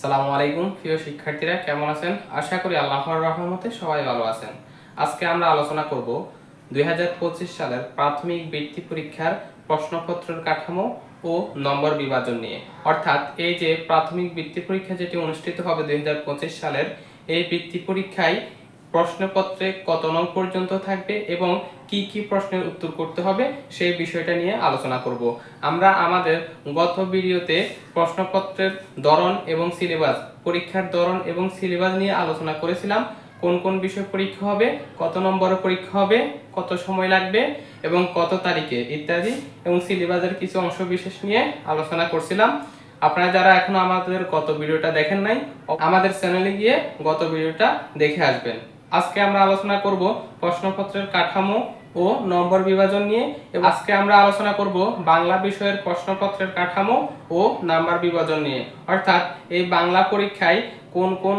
সালামু আলাইকুম, প্রিয় শিক্ষার্থীরা, কেমন আছেন? আশা করি আল্লাহর রহমতে সবাই ভালো আছেন। আজকে আমরা আলোচনা করব দুই হাজার পঁচিশ সালের প্রাথমিক বৃত্তি পরীক্ষার প্রশ্নপত্রের কাঠামো ও নম্বর বিভাজন নিয়ে। অর্থাৎ এই যে প্রাথমিক বৃত্তি পরীক্ষা যেটি অনুষ্ঠিত হবে দুই হাজার পঁচিশ সালের, এই বৃত্তি পরীক্ষায় প্রশ্নপত্রে কত নং পর্যন্ত থাকবে এবং কি কি প্রশ্নের উত্তর করতে হবে সেই বিষয়টা নিয়ে আলোচনা করব। আমরা আমাদের গত ভিডিওতে প্রশ্নপত্রের ধরন এবং সিলেবাস, পরীক্ষার ধরন এবং সিলেবাস নিয়ে আলোচনা করেছিলাম। কোন কোন বিষয় পরীক্ষা হবে, কত নম্বরের পরীক্ষা হবে, কত সময় লাগবে এবং কত তারিখে ইত্যাদি এবং সিলেবাসের কিছু অংশ বিশেষ নিয়ে আলোচনা করছিলাম। আপনারা যারা এখনও আমাদের গত ভিডিওটা দেখেন নাই, আমাদের চ্যানেলে গিয়ে গত ভিডিওটা দেখে আসবেন। আজকে আমরা আলোচনা করব প্রশ্নপত্রের কাঠামো ও নম্বর বিভাজন নিয়ে আজকে আমরা আলোচনা করব বাংলা বিষয়ের প্রশ্নপত্রের কাঠামো ও নাম্বার বিভাজন নিয়ে। অর্থাৎ এই বাংলা পরীক্ষায় কোন কোন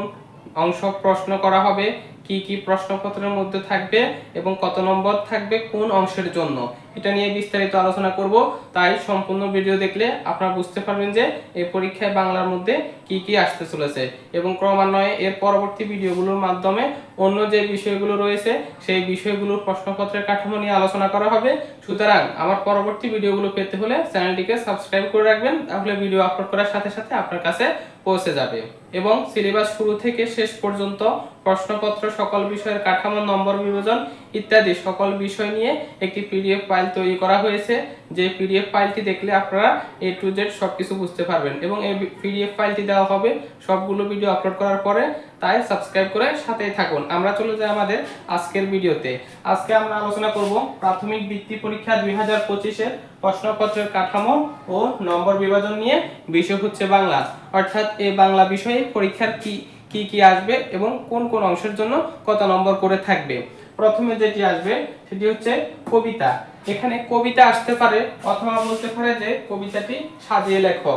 অংশ প্রশ্ন করা হবে, কি কি প্রশ্নপত্রের মধ্যে থাকবে এবং কত নম্বর থাকবে কোন অংশের জন্য। এটা নিয়ে বিস্তারিত আলোচনা করব। তাই সম্পূর্ণ ভিডিও দেখলে আপনারা বুঝতে পারবেন যে এই পরীক্ষায় বাংলার মধ্যে কি কি আসতে চলেছে এবং ক্রমান্বয়ে এর পরবর্তী ভিডিওগুলোর মাধ্যমে অন্য যে বিষয়গুলো রয়েছে, সেই বিষয়গুলোর প্রশ্নপত্রের কাঠামো নিয়ে আলোচনা করা হবে। সুতরাং আমার পরবর্তী ভিডিওগুলো পেতে হলে চ্যানেলটিকে সাবস্ক্রাইব করে রাখবেন, তাহলে ভিডিও আপলোড করার সাথে সাথে আপনার কাছে পৌঁছে যাবে। এবং সিলেবাস শুরু থেকে শেষ পর্যন্ত প্রশ্নপত্র, সকল বিষয়ের কাঠামো, নম্বর বিভাজন ইত্যাদি সকল বিষয় নিয়ে একটি পিডিএফ ফাইল তৈরি করা হয়েছে। যে পিডিএফ ফাইলটি দেখলে আপনারা এ টু জেড সব কিছু বুঝতে পারবেন এবং এই পিডিএফ ফাইলটি দেওয়া হবে, সবগুলো ভিডিও আপলোড করার পরে তাই সাবস্ক্রাইব করে সাথেই থাকুন। আমরা চলে যাই আমাদের আজকের ভিডিওতে। আজকে আমরা আলোচনা করব প্রাথমিক বৃত্তি পরীক্ষা দুই হাজার পঁচিশের প্রশ্নপত্রের কাঠামো ও নম্বর বিভাজন নিয়ে বিষয় হচ্ছে বাংলা। অর্থাৎ এই বাংলা বিষয়ে পরীক্ষার কি কি কি আসবে এবং কোন কোন অংশের জন্য কত নম্বর করে থাকবে। প্রথমে যেটি আসবে, সেটি হচ্ছে কবিতা। এখানে কবিতা আসতে পারে, অথবা বলতে পারে যে কবিতাটি সাজিয়ে লেখো।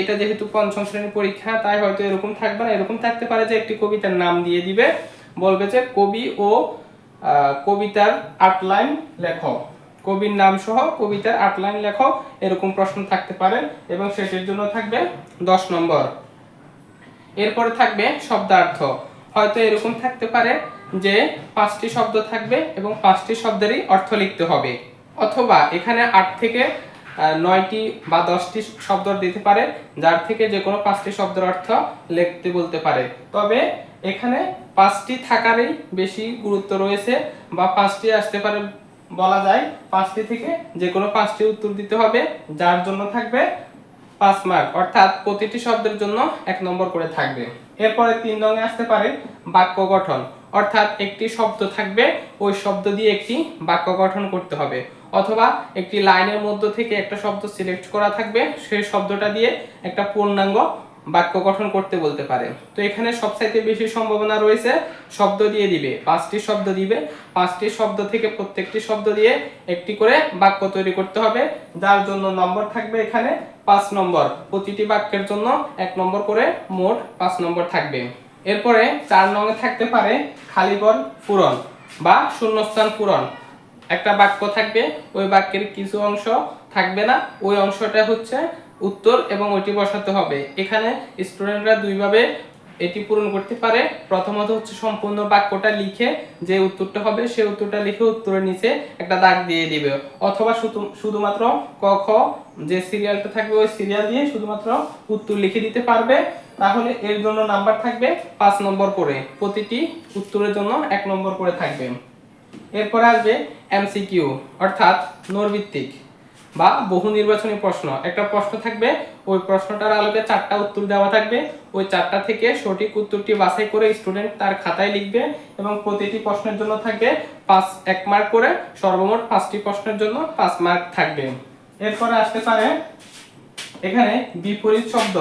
এটা যেহেতু পঞ্চম শ্রেণির পরীক্ষা, তাই হয়তো এরকম থাকবে না। এরকম থাকতে পারে যে একটি কবিতার নাম দিয়ে দিবে। বলবে যে কবি ও কবিতার আটলাইন লেখো। কবির নাম সহ কবিতার আটলাইন লেখো। এরকম প্রশ্ন থাকতে পারে এবং সেটির জন্য থাকবে দশ নম্বর। এরপরে থাকবে শব্দার্থ। হয়তো এরকম থাকতে পারে যে পাঁচটি শব্দ থাকবে এবং পাঁচটি শব্দেরই অর্থ লিখতে হবে। অথবা এখানে আট থেকে নয়টি বা দশটি শব্দ দিতে পারে, যার থেকে যে কোনো পাঁচটি শব্দের অর্থ লিখতে বলতে পারে। তবে এখানে পাঁচটি থাকারই বেশি গুরুত্ব রয়েছে বা পাঁচটি আসতে পারে বলা যায়, পাঁচটি থেকে যে কোনো পাঁচটি উত্তর দিতে হবে, যার জন্য থাকবে পাঁচ মার্ক অর্থাৎ প্রতিটি শব্দের জন্য এক নম্বর করে থাকবে। এরপরে তিন রঙে আসতে পারে বাক্য গঠন। অর্থাৎ একটি শব্দ থাকবে, ওই শব্দ দিয়ে একটি বাক্য গঠন করতে হবে। অথবা একটি লাইনের মধ্য থেকে একটা শব্দ সিলেক্ট করা থাকবে, সেই শব্দটা দিয়ে একটা পূর্ণাঙ্গ বাক্য গঠন করতে বলতে পারে। তো এখানে সবচাইতে বেশি সম্ভাবনা রয়েছে, শব্দ দিয়ে দিবে, পাঁচটি শব্দ দিবে। পাঁচটি শব্দ থেকে প্রত্যেকটি শব্দ দিয়ে একটি করে বাক্য তৈরি করতে হবে। যার জন্য নম্বর থাকবে এখানে পাঁচ নম্বর। প্রতিটি বাক্যের জন্য এক নম্বর করে মোট পাঁচ নম্বর থাকবে। এরপরে চার নঙে থাকতে পারে খালিগড় পূরণ বা শূন্যস্থান পূরণ। একটা বাক্য থাকবে, ওই বাক্যের কিছু অংশ থাকবে না, ওই অংশটা হচ্ছে উত্তর এবং ওইটি বসাতে হবে। এখানে স্টুডেন্টরা দুইভাবে এটি পূরণ করতে পারে। প্রথমত হচ্ছে সম্পূর্ণ বাক্যটা লিখে যে উত্তরটা হবে সেই উত্তরটা লিখে উত্তরের নিচে একটা দাগ দিয়ে দিবে। অথবা শুধু, শুধুমাত্র ক, খ যে সিরিয়ালটা থাকবে, ওই সিরিয়াল দিয়ে শুধুমাত্র উত্তর লিখে দিতে পারবে। তাহলে এর জন্য নাম্বার থাকবে পাঁচ নম্বর করে। প্রতিটি উত্তরের জন্য এক নম্বর করে থাকবে। এরপরে আসবে এমসিকিউ অর্থাৎ নৈর্ভিত্তিক বা বহু নির্বাচনী প্রশ্ন। একটা প্রশ্ন থাকবে, ওই প্রশ্নটার আলোকে চারটা উত্তর দেওয়া থাকবে। ওই চারটা থেকে সঠিক উত্তরটি বাছাই করে স্টুডেন্ট তার খাতায় লিখবে এবং প্রতিটি প্রশ্নের জন্য থাকবে পাঁচ, এক মার্ক করে সর্বমোট পাঁচটি প্রশ্নের জন্য পাঁচ মার্ক থাকবে। এরপরে আসতে পারে এখানে বিপরীত শব্দ।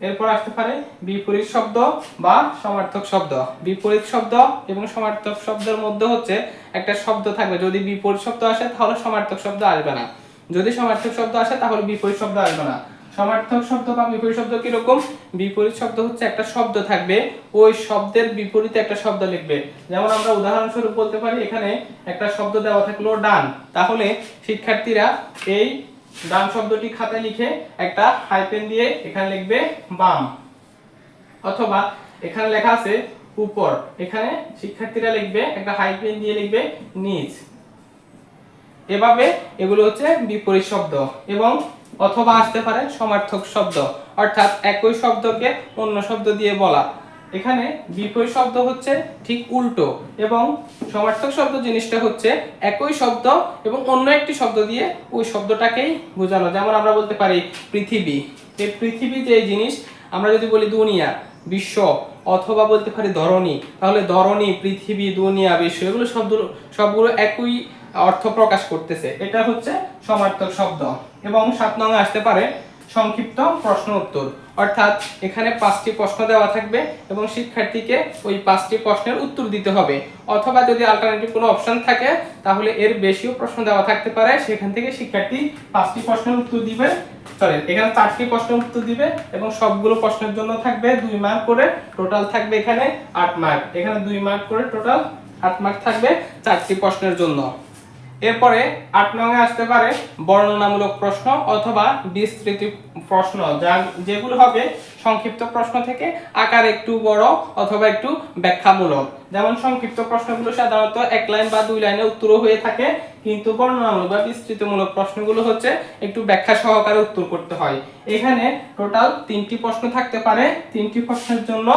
এরপর আসতে পারে বিপরীত শব্দ বা সমার্থক শব্দ। বিপরীত শব্দ এবং সমার্থক শব্দের মধ্যে হচ্ছে একটা শব্দ থাকবে। যদি বিপরীত শব্দ আসে, তাহলে সমার্থক শব্দ আসবে না। যদি সমার্থক শব্দ আসে, তাহলে বিপরীত শব্দ আসবে না। সমার্থক শব্দ বা বিপরীত শব্দ কীরকম? বিপরীত শব্দ হচ্ছে একটা শব্দ থাকবে। ওই শব্দের বিপরীতে একটা শব্দ লিখবে। যেমন আমরা উদাহরণস্বরূপ বলতে পারি, এখানে একটা শব্দ দেওয়া থাকল ডান। তাহলে শিক্ষার্থীরা এই ডান শব্দটি খাতায় লিখে একটা হাইপেন দিয়ে এখানে লিখবে বাম। অথবা এখানে লেখা আছে উপর। এখানে শিক্ষার্থীরা লিখবে একটা হাইপেন দিয়ে লিখবে নিচ। এভাবে এগুলো হচ্ছে বিপরীত শব্দ এবং অথবা আসতে পারে সমার্থক শব্দ। অর্থাৎ একই শব্দকে অন্য শব্দ দিয়ে বলা। এখানে বিপরীত শব্দ হচ্ছে ঠিক উল্টো এবং সমার্থক শব্দ জিনিসটা হচ্ছে একই শব্দ এবং অন্য একটি শব্দ দিয়ে ওই শব্দটাকেই বোঝানো। যেমন আমরা বলতে পারি পৃথিবী। এই পৃথিবী যে জিনিস, আমরা যদি বলি দুনিয়া, বিশ্ব অথবা বলতে পারি ধরণী, তাহলে ধরণী, পৃথিবী, দুনিয়া, বিশ্ব, এগুলো শব্দ, সবগুলো একই অর্থ প্রকাশ করতেছে। এটা হচ্ছে সমার্থক শব্দ এবং সাত নং আসতে পারে সংক্ষিপ্ত প্রশ্ন উত্তর। অর্থাৎ এখানে পাঁচটি প্রশ্ন দেওয়া থাকবে এবং শিক্ষার্থীকে ওই পাঁচটি প্রশ্নের উত্তর দিতে হবে। অথবা যদি অল্টারনেটিভ কোনো অপশন থাকে, তাহলে এর বেশিও প্রশ্ন দেওয়া থাকতে পারে। সেখান থেকে শিক্ষার্থী পাঁচটি প্রশ্নের উত্তর দিবে। সরি এখানে চারটি প্রশ্নের উত্তর দিবে এবং সবগুলো প্রশ্নের জন্য থাকবে দুই মার্ক করে। টোটাল থাকবে এখানে আট মার্ক এখানে দুই মার্ক করে টোটাল আট মার্ক থাকবে চারটি প্রশ্নের জন্য। এরপরে আট নঙে আসতে পারে বর্ণনামূলক প্রশ্ন অথবা বিস্তৃত প্রশ্ন, যা যেগুলো হবে সংক্ষিপ্ত প্রশ্ন থেকে আকার একটু বড় অথবা একটু ব্যাখ্যামূলক। যেমন সংক্ষিপ্ত প্রশ্নগুলো সাধারণত এক লাইন বা দুই লাইনে উত্তর হয়ে থাকে, কিন্তু বর্ণনামূলক বা বিস্তৃতমূলক প্রশ্নগুলো হচ্ছে একটু ব্যাখ্যা সহকারে উত্তর করতে হয়। এখানে টোটাল তিনটি প্রশ্ন থাকতে পারে, তিনটি প্রশ্নের জন্য,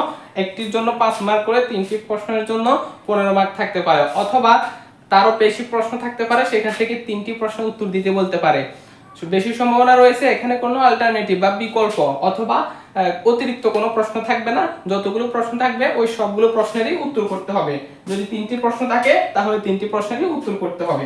একটির জন্য পাঁচ মার্ক করে তিনটি প্রশ্নের জন্য পনেরো মার্ক থাকতে পারে, অথবা তারও বেশি প্রশ্ন থাকতে পারে, সেখান থেকে তিনটি প্রশ্ন উত্তর দিতে বলতে পারে। বেশি সম্ভাবনা রয়েছে এখানে কোনো অল্টারনেটিভ বা বিকল্প অথবা অতিরিক্ত কোনো প্রশ্ন থাকবে না। যতগুলো প্রশ্ন থাকবে, ওই সবগুলো প্রশ্নেরই উত্তর করতে হবে। যদি তিনটি প্রশ্ন থাকে, তাহলে তিনটি প্রশ্নেরই উত্তর করতে হবে।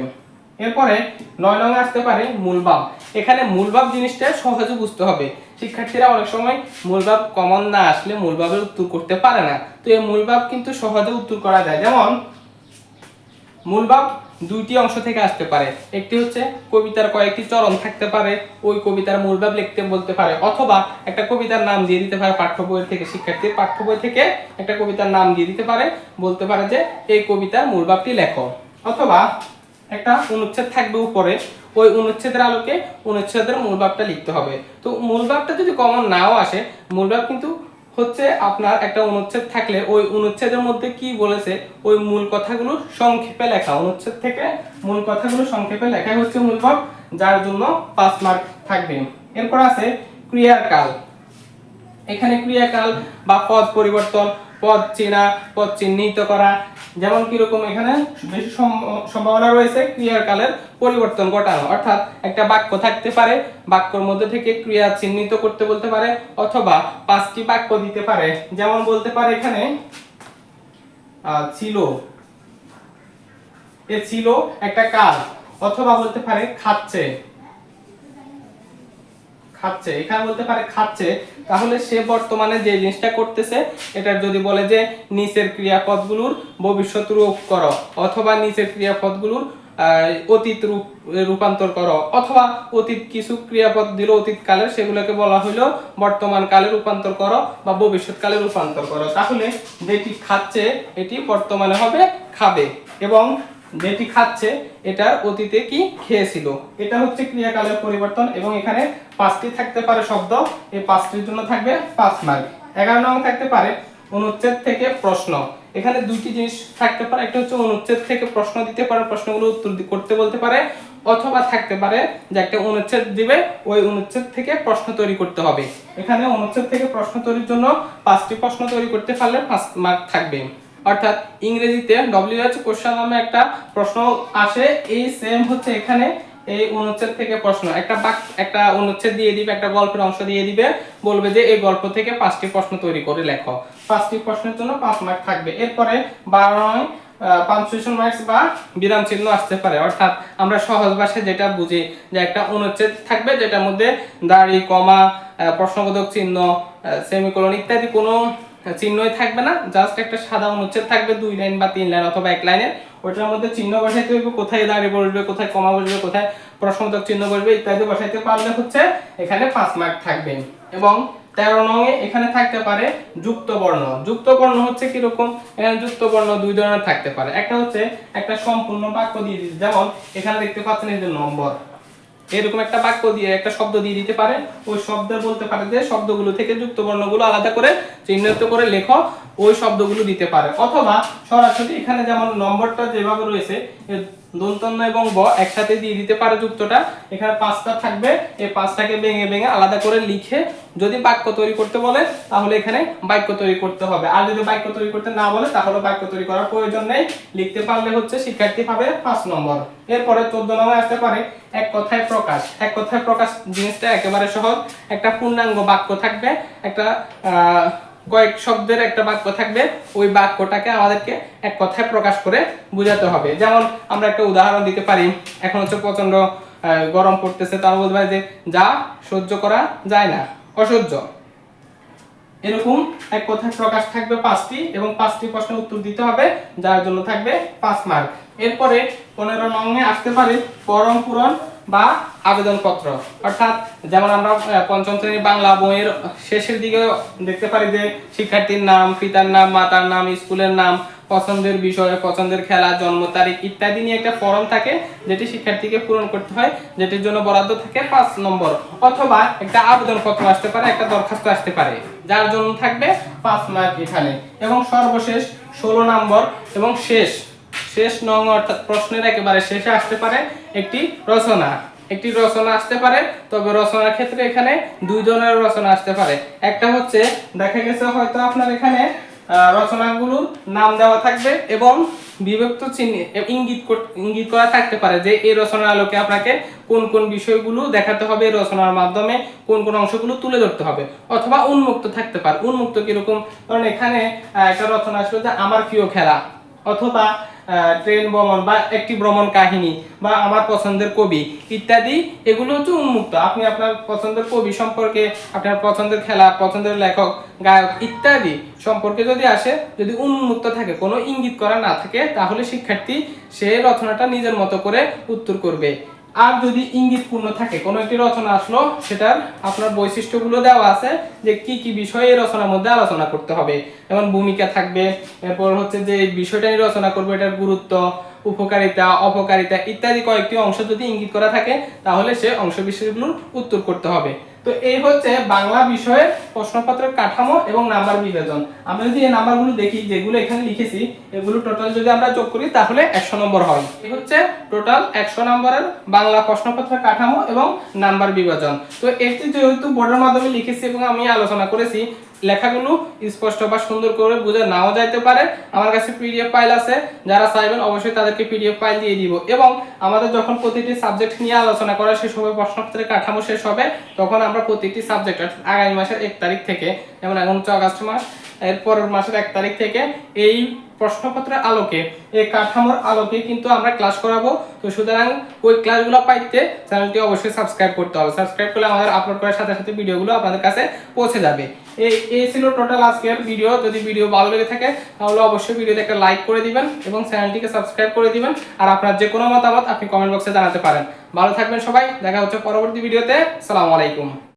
এরপরে নয় নং আসতে পারে মূলভাব। এখানে মূলভাব জিনিসটা সহজে বুঝতে হবে। শিক্ষার্থীরা অনেক সময় মূলভাব কমন না আসলে মূলভাবের উত্তর করতে পারে না। তো এই মূলভাব কিন্তু সহজে উত্তর করা যায়। যেমন মূলভাব দুইটি অংশ থেকে আসতে পারে। একটি হচ্ছে কবিতার কয়েকটি চরণ থাকতে পারে, ওই কবিতার মূলভাব লিখতে বলতে পারে, অথবা একটা কবিতার নাম দিয়ে দিতে পারে পাঠ্য বই থেকে, শিক্ষার্থীর পাঠ্য বই থেকে একটা কবিতার নাম দিয়ে দিতে পারে, বলতে পারে যে এই কবিতার মূলভাবটি লেখো। অথবা একটা অনুচ্ছেদ থাকবে উপরে, ওই অনুচ্ছেদের আলোকে অনুচ্ছেদের মূলভাবটা লিখতে হবে। তো মূলভাবটা যদি কমন নাও আসে মূলভাব কিন্তু হচ্ছে আপনার একটা অনুচ্ছেদ থাকলে ওই অনুচ্ছেদের মধ্যে কি বলেছে? ওই মূল কথাগুলো সংক্ষেপে লেখা। অনুচ্ছেদ থেকে মূল কথাগুলো সংক্ষেপে লেখা হচ্ছে মূল ভাব, যার জন্য পাঁচ মার্ক থাকবে। এরপর আছে ক্রিয়ার কাল এখানে ক্রিয়াকাল বা পদ পরিবর্তন পদ চেনা পদ চিহ্নিত করা, যেমন কীরকম এখানে বেশি সম- সম্ভাবনা রয়েছে ক্রিয়ার কালের পরিবর্তন ঘটানো। অর্থাৎ একটা বাক্য থাকতে পারে, বাক্যর মধ্যে থেকে ক্রিয়া চিহ্নিত করতে বলতে পারে, অথবা পাঁচটি বাক্য দিতে পারে। যেমন বলতে পারে এখানে ছিল। এ ছিল একটা কাল অথবা বলতে পারে খাচ্ছে। খাচ্ছে, এখানে বলতে পারে খাচ্ছে। তাহলে সে বর্তমানে যে জিনিসটা করতেছে, এটা যদি বলে যে নিচের ক্রিয়াপদগুলোর ভবিষ্যৎ রূপ করো, অথবা নিচের ক্রিয়াপদগুলোর অতীত রূপ, রূপান্তর করো, অথবা অতীত কিছু ক্রিয়াপদ দিল অতীত কালের, সেগুলোকে বলা হলো বর্তমান কালে রূপান্তর করো বা ভবিষ্যৎ কালে রূপান্তর করো। তাহলে যেটি খাচ্ছে, এটি বর্তমানে হবে খাবে এবং যেটি খাচ্ছে, এটার অতীতে কি খেয়েছিল? এটা হচ্ছে ক্রিয়াকালের পরিবর্তন এবং এখানে পাঁচটি থাকতে পারে শব্দ। এই পাঁচটির জন্য থাকবে পাঁচ মার্ক এগারো নং থাকতে পারে অনুচ্ছেদ থেকে প্রশ্ন। এখানে দুইটি জিনিস থাকতে পারে, একটা হচ্ছে অনুচ্ছেদ থেকে প্রশ্ন দিতে পারে, প্রশ্নগুলো উত্তর করতে বলতে পারে, অথবা থাকতে পারে যে একটা অনুচ্ছেদ দিবে, ওই অনুচ্ছেদ থেকে প্রশ্ন তৈরি করতে হবে। এখানে অনুচ্ছেদ থেকে প্রশ্ন তৈরির জন্য পাঁচটি প্রশ্ন তৈরি করতে পারলে পাঁচ মার্ক থাকবে। অর্থাৎ ইংরেজিতে ডব্লিউ ডব্লিউএইচ কোশ্চেন নামে একটা প্রশ্ন আসে। এই সেম হচ্ছে এখানে, এই অনুচ্ছেদ থেকে প্রশ্ন। একটা বাক, একটা অনুচ্ছেদ দিয়ে দিবে, একটা গল্পের অংশ দিয়ে দিবে, বলবে যে এই গল্প থেকে পাঁচটি প্রশ্ন তৈরি করে লেখো। পাঁচটি প্রশ্নের জন্য পাঁচ মার্ক থাকবে। এরপরে বারো নয় পাঞ্চুয়েশন মার্কস বা বিরাম চিহ্ন আসতে পারে। অর্থাৎ আমরা সহজ ভাষায় যেটা বুঝি যে একটা অনুচ্ছেদ থাকবে যেটার মধ্যে দাড়ি, কমা প্রশ্নবোধক চিহ্ন সেমিকোলন ইত্যাদি কোনো চিহ্নই থাকবে না জাস্ট একটা সাদা অনুচ্ছেদ থাকবে, দুই লাইন বা তিন লাইন অথবা এক লাইনের। ওটার মধ্যে চিহ্ন বসাইতে হইবে, কোথায় দাঁড়িয়ে বসবে, কোথায় কমা বসবে, কোথায় প্রশ্নবোধক চিহ্ন বসবে ইত্যাদি বসাইতে পারলে হচ্ছে এখানে পাঁচ মার্ক থাকবে এবং তেরো নঙে এখানে থাকতে পারে যুক্ত বর্ণ। যুক্ত বর্ণ হচ্ছে কীরকম? যুক্ত বর্ণ দুই ধরনের থাকতে পারে। একটা হচ্ছে একটা সম্পূর্ণ বাক্য দিয়ে দিচ্ছে যেমন, এখানে দেখতে পাচ্ছেন এই যে নম্বর। এরকম একটা বাক্য দিয়ে, একটা শব্দ দিয়ে দিতে পারে। ওই শব্দ বলতে পারে যে শব্দগুলো থেকে যুক্ত বর্ণগুলো আলাদা করে চিহ্নিত করে লেখো, ওই শব্দগুলো দিতে পারে। অথবা সরাসরি এখানে যেমন নম্বরটা যেভাবে রয়েছে দন্তন্য এবং ব একসাথে দিয়ে দিতে পারে যুক্তটা। এখানে পাঁচটা থাকবে, এই পাঁচটাকে ভেঙে ভেঙে আলাদা করে লিখে যদি বাক্য তৈরি করতে বলে, তাহলে এখানে বাক্য তৈরি করতে হবে। আর যদি বাক্য তৈরি করতে না বলে, তাহলে বাক্য তৈরি করার প্রয়োজন নেই। লিখতে পারলে হচ্ছে শিক্ষার্থী পাবে পাঁচ নম্বর। এরপরে চোদ্দ নম্বর আসতে পারে এক কথায় প্রকাশ। এক কথায় প্রকাশ জিনিসটা একেবারে সহজ। একটা পূর্ণাঙ্গ বাক্য থাকবে, একটা কয়েক শব্দের একটা বাক্য থাকবে। ওই বাক্যটাকে আমাদেরকে এক কথায় প্রকাশ করে বোঝাতে হবে। যেমন আমরা একটা উদাহরণ দিতে পারি। এখন হচ্ছে প্রচণ্ড গরম পড়তেছে। তার বলতে পারি যে, যা সহ্য করা যায় না। অসহ্য। এরকম এক কথায় প্রকাশ থাকবে পাঁচটি এবং পাঁচটি প্রশ্নের উত্তর দিতে হবে, যার জন্য থাকবে পাঁচ মার্ক। এরপরে পনেরো নঙ্গে আসতে পারে পরম পূরণ বা আবেদনপত্র। অর্থাৎ যেমন আমরা পঞ্চম শ্রেণির বাংলা বইয়ের শেষের দিকে দেখতে পারি যে শিক্ষার্থীর নাম, পিতার নাম, মাতার নাম, স্কুলের নাম পছন্দের বিষয়, পছন্দের খেলা, জন্ম তারিখ ইত্যাদি নিয়ে একটা ফর্ম থাকে যেটি শিক্ষার্থীকে পূরণ করতে হয়, যেটির জন্য বরাদ্দ থাকে পাঁচ নম্বর। অথবা একটা আবেদনপত্র আসতে পারে, একটা দরখাস্ত আসতে পারে। যার জন্য থাকবে পাঁচ মার্ক এখানে। এবং সর্বশেষ ষোলো নম্বর এবং শেষ। শেষ নং অর্থাৎ প্রশ্নের একেবারে শেষে আসতে পারে একটি রচনা। একটি রচনা আসতে পারে, তবে রচনার ক্ষেত্রে এখানে দুই ধরনের রচনা আসতে পারে। একটা হচ্ছে, দেখা গেছে হয়তো আপনার এখানে রচনাগুলোর নাম দেওয়া থাকবে এবং বিভক্ত চিহ্নে ইঙ্গিত ইঙ্গিত করা থাকতে পারে যে এই রচনার আলোকে আপনাকে কোন কোন বিষয়গুলো দেখাতে হবে, রচনার মাধ্যমে কোন কোন অংশগুলো তুলে ধরতে হবে অথবা উন্মুক্ত থাকতে পারে। উন্মুক্ত কীরকম? কারণ এখানে একটা রচনা আসলো যে, আমার প্রিয় খেলা। অথবা ট্রেন ভ্রমণ বা একটি ভ্রমণ কাহিনী বা আমার পছন্দের কবি ইত্যাদি, এগুলো হচ্ছে উন্মুক্ত। আপনি আপনার পছন্দের কবি সম্পর্কে, আপনার পছন্দের খেলা, পছন্দের লেখক, গায়ক ইত্যাদি সম্পর্কে যদি আসে, যদি উন্মুক্ত থাকে, কোনো ইঙ্গিত করা না থাকে, তাহলে শিক্ষার্থী সে রচনাটা নিজের মতো করে উত্তর করবে। আর যদি ইঙ্গিতপূর্ণ থাকে, কোনো একটি রচনা আসলো, সেটার আপনার বৈশিষ্ট্যগুলো দেওয়া আছে যে কি কি বিষয়ে এই রচনার মধ্যে আলোচনা করতে হবে। যেমন ভূমিকা থাকবে, এরপর হচ্ছে যে বিষয়টা নিয়ে রচনা করব, এটার গুরুত্ব, উপকারিতা, অপকারিতা ইত্যাদি কয়েকটি অংশ যদি ইঙ্গিত করা থাকে, তাহলে সে অংশ বিষয়গুলোর উত্তর করতে হবে। তো এই হচ্ছে বাংলা বিষয়ের প্রশ্নপত্রের কাঠামো এবং নাম্বার বিভাজন। আমরা যদি এই নাম্বারগুলো দেখি, যেগুলো এখানে লিখেছি, এগুলো টোটাল যদি আমরা যোগ করি, তাহলে একশো নম্বর হয়। এই হচ্ছে টোটাল একশো নম্বরের বাংলা প্রশ্নপত্রের কাঠামো এবং নাম্বার বিভাজন। তো একটি যেহেতু বোর্ডের মাধ্যমে লিখেছি এবং আমি আলোচনা করেছি লেখাগুলো স্পষ্ট বা সুন্দর করে বোঝা নাও যাইতে পারে। আমার কাছে পিডিএফ ফাইল আছে, যারা চাইবেন অবশ্যই তাদেরকে পিডিএফ ফাইল দিয়ে দিব। এবং আমাদের যখন প্রতিটি সাবজেক্ট নিয়ে আলোচনা করা শেষ হবে প্রশ্নপত্রের কাঠামো শেষ হবে, তখন আমরা প্রতিটি সাবজেক্ট আগামী মাসের এক তারিখ থেকে, যেমন এখন হচ্ছে আগস্ট মাস, এর পরের মাসের এক তারিখ থেকে এই প্রশ্নপত্রের আলোকে এই কাঠামোর আলোকে কিন্তু আমরা ক্লাস করাবো। তো সুতরাং ওই ক্লাসগুলো পাইতে চ্যানেলটি অবশ্যই সাবস্ক্রাইব করতে হবে। সাবস্ক্রাইব করলে আমাদের আপলোড করার সাথে সাথে ভিডিওগুলো আপনাদের কাছে পৌঁছে যাবে। এই এই ছিল টোটাল আজকের ভিডিও যদি ভিডিও ভালো লেগে থাকে, তাহলে অবশ্যই ভিডিওতে একটা লাইক করে দিবেন এবং চ্যানেলটিকে সাবস্ক্রাইব করে দিবেন। আর আপনার যে কোনো মতামত আপনি কমেন্ট বক্সে জানাতে পারেন। ভালো থাকবেন সবাই। দেখা হচ্ছে পরবর্তী ভিডিওতে সালামু আলাইকুম।